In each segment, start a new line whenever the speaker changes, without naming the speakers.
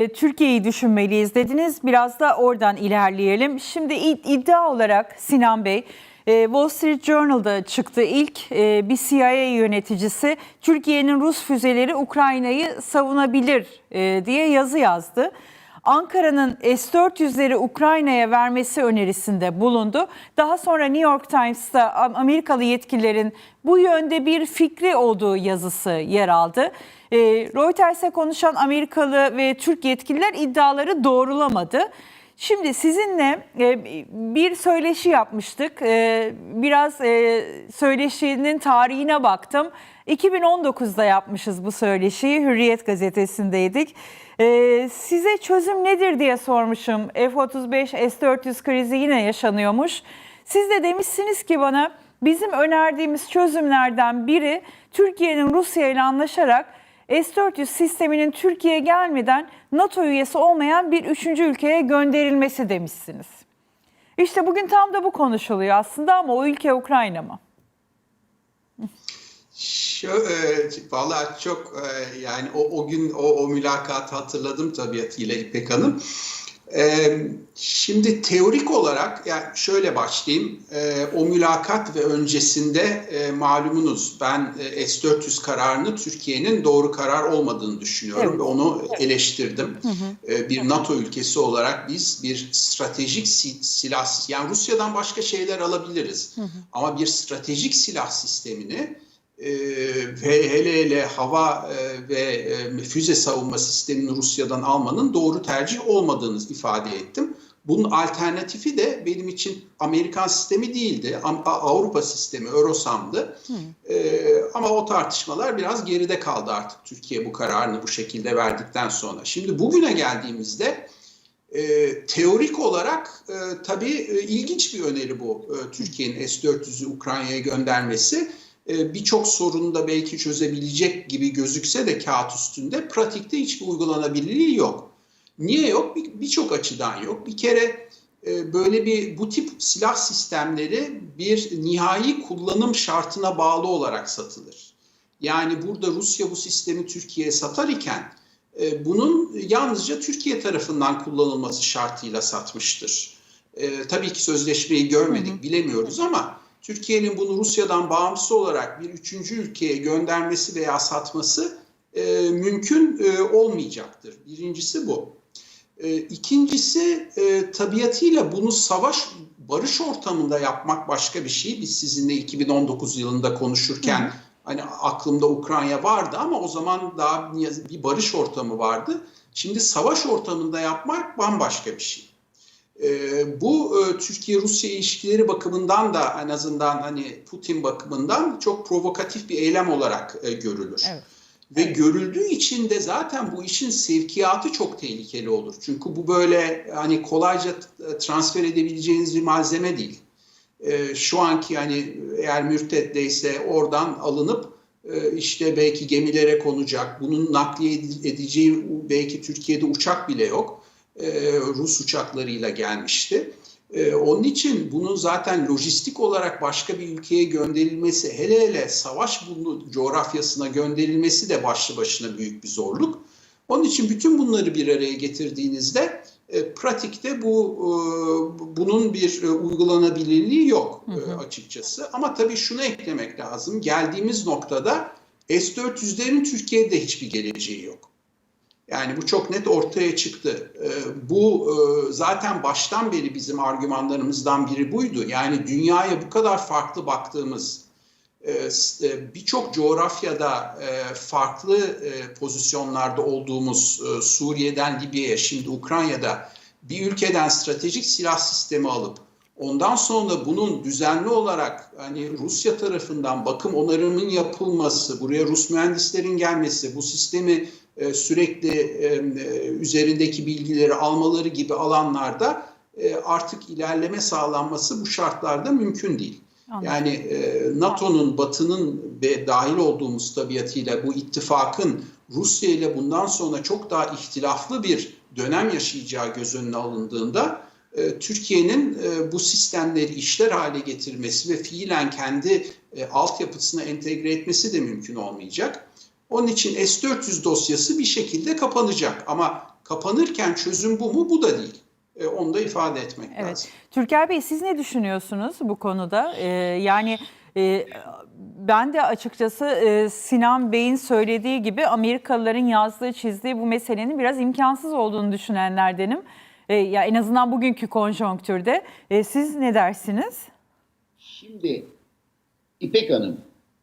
E, Türkiye'yi düşünmeliyiz dediniz. Biraz da oradan ilerleyelim. Şimdi id- iddia olarak Sinan Bey, e, Wall Street Journal'da çıktı ilk e, bir CIA yöneticisi Türkiye'nin Rus füzeleri Ukrayna'yı savunabilir diye yazı yazdı. Ankara'nın S-400'leri Ukrayna'ya vermesi önerisinde bulundu. Daha sonra New York Times'ta Am- Amerikalı yetkililerin bu yönde bir fikri olduğu yazısı yer aldı. E, Reuters'e konuşan Amerikalı ve Türk yetkililer iddiaları doğrulamadı. Şimdi sizinle e, bir söyleşi yapmıştık. E, Biraz e, söyleşinin tarihine baktım. 2019'da yapmışız bu söyleşiyi. Hürriyet gazetesindeydik. Size çözüm nedir diye sormuşum. F-35, S-400 krizi yine yaşanıyormuş. Siz de demişsiniz ki bana bizim önerdiğimiz çözümlerden biri Türkiye'nin Rusya ile anlaşarak S-400 sisteminin Türkiye'ye gelmeden NATO üyesi olmayan bir üçüncü ülkeye gönderilmesi demişsiniz. İşte bugün tam da bu konuşuluyor aslında ama o ülke Ukrayna mı?
Şu, e, vallahi çok e, yani o, o gün o, o mülakatı hatırladım tabiatıyla İpek Hanım. E, şimdi teorik olarak yani şöyle başlayayım. E, o mülakat ve öncesinde e, malumunuz ben e, S-400 kararını Türkiye'nin doğru karar olmadığını düşünüyorum
Evet.
ve onu eleştirdim. E, bir NATO ülkesi olarak biz bir stratejik si- silah yani Rusya'dan başka şeyler alabiliriz. Ama bir stratejik silah sistemini e, ve hele hele hava e, ve e, füze savunma sistemini Rusya'dan almanın doğru tercih olmadığını ifade ettim. Bunun alternatifi de benim için Amerikan sistemi değildi. Avrupa sistemi, Eurosam'dı. E, ama o tartışmalar biraz geride kaldı artık Türkiye bu kararını bu şekilde verdikten sonra. Şimdi bugüne geldiğimizde e, teorik olarak e, tabii e, ilginç bir öneri bu e, Türkiye'nin S-400'ü Ukrayna'ya göndermesi. E, Birçok sorunu da belki çözebilecek gibi gözükse de kağıt üstünde pratikte hiçbir uygulanabilirliği yok. Niye yok? Bir- Birçok açıdan yok. Bir kere e, böyle bir bu tip silah sistemleri bir nihai kullanım şartına bağlı olarak satılır. Yani burada Rusya bu sistemi Türkiye'ye satar iken e, bunun yalnızca Türkiye tarafından kullanılması şartıyla satmıştır. Tabii ki sözleşmeyi görmedik, bilemiyoruz ama Türkiye'nin bunu Rusya'dan bağımsız olarak bir üçüncü ülkeye göndermesi veya satması e, mümkün e, olmayacaktır. Birincisi bu. E, ikincisi e, tabiatıyla bunu savaş barış ortamında yapmak başka bir şey. Biz sizinle 2019 yılında konuşurken hani aklımda Ukrayna vardı ama o zaman daha bir barış ortamı vardı. Şimdi savaş ortamında yapmak bambaşka bir şey. E, bu e, Türkiye-Rusya ilişkileri bakımından da en azından hani Putin bakımından çok provokatif bir eylem olarak e, görülür.
Evet.
Ve görüldüğü için de zaten bu işin sevkiyatı çok tehlikeli olur. Çünkü bu böyle hani kolayca t- transfer edebileceğiniz bir malzeme değil. E, şu anki hani eğer mürteddeyse oradan alınıp e, işte belki gemilere konacak. Bunun nakliye edeceği belki Türkiye'de uçak bile yok. E, Rus uçaklarıyla gelmişti. E, onun için bunun zaten lojistik olarak başka bir ülkeye gönderilmesi, hele hele savaş bunu coğrafyasına gönderilmesi de başlı başına büyük bir zorluk. Onun için bütün bunları bir araya getirdiğinizde e, pratikte bu e, bunun bir e, uygulanabilirliği yok e, açıkçası. Ama tabii şunu eklemek lazım. Geldiğimiz noktada S-400'lerin Türkiye'de hiçbir geleceği yok. Yani bu çok net ortaya çıktı. Ee, bu e, zaten baştan beri bizim argümanlarımızdan biri buydu. Yani dünyaya bu kadar farklı baktığımız, e, e, birçok coğrafyada farklı pozisyonlarda olduğumuz Suriye'den Libya'ya, şimdi Ukrayna'da bir ülkeden stratejik silah sistemi alıp ondan sonra bunun düzenli olarak hani Rusya tarafından bakım onarımın yapılması, buraya Rus mühendislerin gelmesi, bu sistemi e, sürekli e, e, üzerindeki bilgileri almaları gibi alanlarda e, artık ilerleme sağlanması bu şartlarda mümkün değil.
Anladım.
Yani e, NATO'nun, Batı'nın ve dahil olduğumuz tabiatıyla bu ittifakın Rusya ile bundan sonra çok daha ihtilaflı bir dönem yaşayacağı göz önüne alındığında e, Türkiye'nin e, bu sistemleri işler hale getirmesi ve fiilen kendi e, altyapısına entegre etmesi de mümkün olmayacak. Onun için S-400 dosyası bir şekilde kapanacak ama kapanırken çözüm bu mu? Bu da değil. E, onu da ifade etmek
Evet.
lazım.
Türker Bey siz ne düşünüyorsunuz bu konuda? Ee, yani e, ben de açıkçası e, Sinan Bey'in söylediği gibi Amerikalıların yazdığı çizdiği bu meselenin biraz imkansız olduğunu düşünenlerdenim. E, ya en azından bugünkü konjonktürde. E, siz ne dersiniz?
Şimdi İpek Hanım,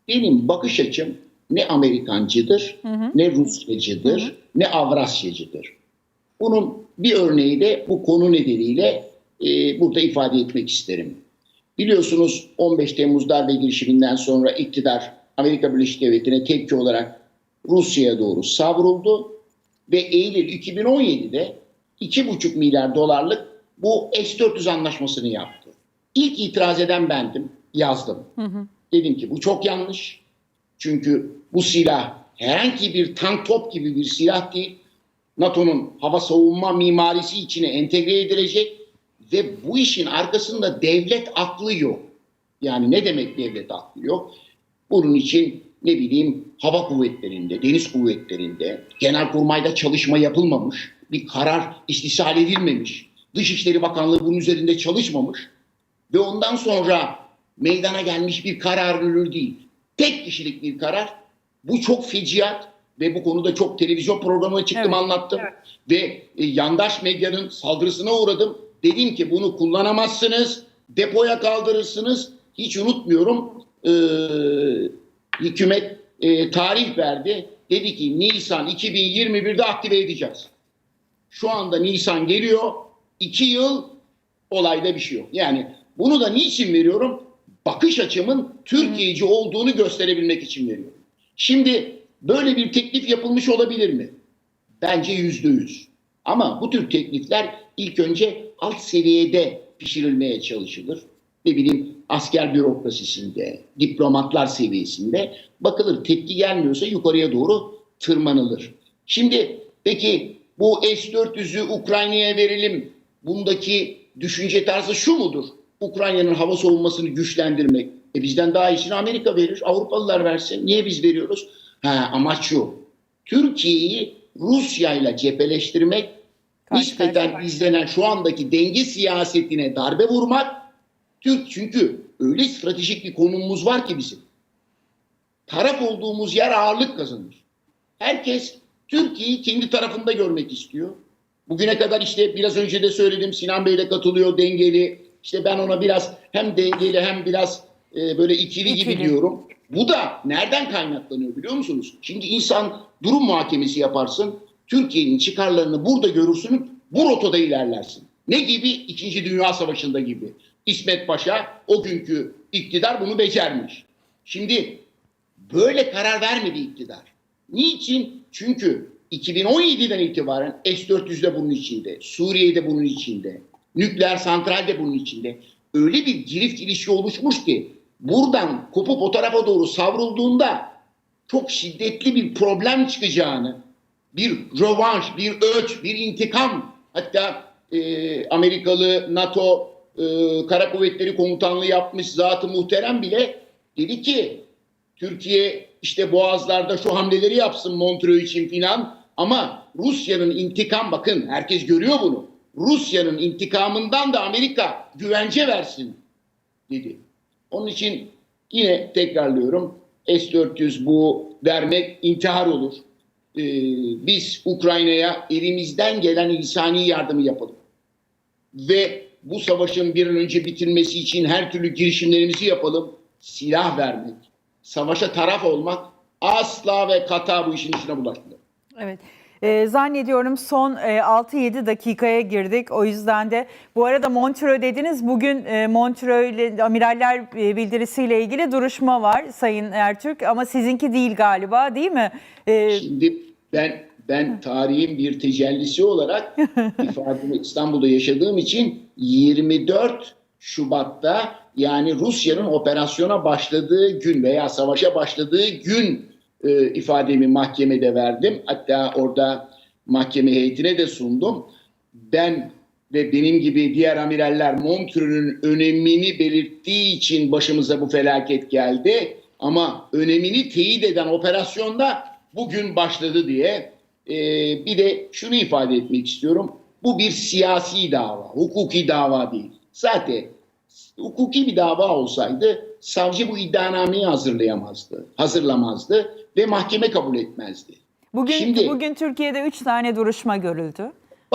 benim bakış açım ne Amerikancıdır, ne Rusyacıdır, ne Avrasyacıdır. Bunun bir örneği de bu konu nedeniyle e, burada ifade etmek isterim. Biliyorsunuz 15 Temmuz darbe girişiminden sonra iktidar Amerika Birleşik Devletleri'ne tepki olarak Rusya'ya doğru savruldu ve Eylül 2017'de 2,5 milyar dolarlık bu S-400 anlaşmasını yaptı. İlk itiraz eden bendim, yazdım. Dedim ki bu çok yanlış. Çünkü bu silah herhangi bir tank top gibi bir silah değil. NATO'nun hava savunma mimarisi içine entegre edilecek ve bu işin arkasında devlet aklı yok. Yani ne demek devlet aklı yok? Bunun için ne bileyim hava kuvvetlerinde, deniz kuvvetlerinde, genelkurmayda çalışma yapılmamış, bir karar istisal edilmemiş, Dışişleri Bakanlığı bunun üzerinde çalışmamış ve ondan sonra meydana gelmiş bir karar ürünü değil. Tek kişilik bir karar. Bu çok feciat ve bu konuda çok televizyon programına çıktım
Evet,
anlattım. Ve e, yandaş medyanın saldırısına uğradım. Dedim ki bunu kullanamazsınız, depoya kaldırırsınız. Hiç unutmuyorum e, hükümet e, tarih verdi. Dedi ki Nisan 2021'de aktive edeceğiz. Şu anda Nisan geliyor. iki yıl olayda bir şey yok. Yani bunu da niçin veriyorum? Bakış açımın Türkiye'ci olduğunu gösterebilmek için veriyorum. Şimdi böyle bir teklif yapılmış olabilir mi? Bence yüzde yüz. Ama bu tür teklifler ilk önce alt seviyede pişirilmeye çalışılır. Ne bileyim asker bürokrasisinde, diplomatlar seviyesinde bakılır. Tepki gelmiyorsa yukarıya doğru tırmanılır. Şimdi peki bu S-400'ü Ukrayna'ya verelim. Bundaki düşünce tarzı şu mudur? Ukrayna'nın hava savunmasını güçlendirmek. E bizden daha iyisini Amerika verir, Avrupalılar versin. Niye biz veriyoruz? Ha, amaç şu. Türkiye'yi Rusya ile cepheleştirmek,
Karşı
nispeten izlenen şu andaki denge siyasetine darbe vurmak. Türk çünkü öyle stratejik bir konumumuz var ki bizim. Taraf olduğumuz yer ağırlık kazanır. Herkes Türkiye'yi kendi tarafında görmek istiyor. Bugüne kadar işte biraz önce de söyledim Sinan Bey de katılıyor dengeli. İşte ben ona biraz hem dengeli hem biraz e, böyle ikili, gibi
İkili.
diyorum. Bu da nereden kaynaklanıyor biliyor musunuz? Şimdi insan durum muhakemesi yaparsın. Türkiye'nin çıkarlarını burada görürsün. Bu rotada ilerlersin. Ne gibi? İkinci Dünya Savaşı'nda gibi. İsmet Paşa o günkü iktidar bunu becermiş. Şimdi böyle karar vermedi iktidar. Niçin? Çünkü 2017'den itibaren S-400 de bunun içinde, Suriye'de bunun içinde, nükleer santral de bunun içinde. Öyle bir girift ilişki oluşmuş ki buradan kopup o tarafa doğru savrulduğunda çok şiddetli bir problem çıkacağını, bir rövanş, bir ölç, bir intikam hatta e, Amerikalı NATO e, Kara Kuvvetleri Komutanlığı yapmış zatı muhterem bile dedi ki Türkiye işte boğazlarda şu hamleleri yapsın Montreux için filan ama Rusya'nın intikam bakın herkes görüyor bunu. Rusya'nın intikamından da Amerika güvence versin dedi. Onun için yine tekrarlıyorum S-400 bu vermek intihar olur. Ee, biz Ukrayna'ya elimizden gelen insani yardımı yapalım. Ve bu savaşın bir an önce bitirmesi için her türlü girişimlerimizi yapalım. Silah vermek, savaşa taraf olmak asla ve kata bu işin içine bulaşmıyor.
Evet. Ee, zannediyorum son e, 6-7 dakikaya girdik. O yüzden de bu arada Montreux dediniz. Bugün e, Montreux amiraller e, bildirisiyle ilgili duruşma var Sayın Ertürk ama sizinki değil galiba değil mi? Ee,
Şimdi ben ben tarihin bir tecellisi olarak ifademi İstanbul'da yaşadığım için 24 Şubat'ta yani Rusya'nın operasyona başladığı gün veya savaşa başladığı gün e, ifademi mahkemede verdim. Hatta orada mahkeme heyetine de sundum. Ben ve benim gibi diğer amiraller Montreux'ün önemini belirttiği için başımıza bu felaket geldi. Ama önemini teyit eden operasyonda bugün başladı diye e, bir de şunu ifade etmek istiyorum. Bu bir siyasi dava, hukuki dava değil. Zaten hukuki bir dava olsaydı savcı bu iddianameyi hazırlayamazdı, hazırlamazdı ve mahkeme kabul etmezdi.
Bugün
Şimdi-
bugün Türkiye'de 3 tane duruşma görüldü.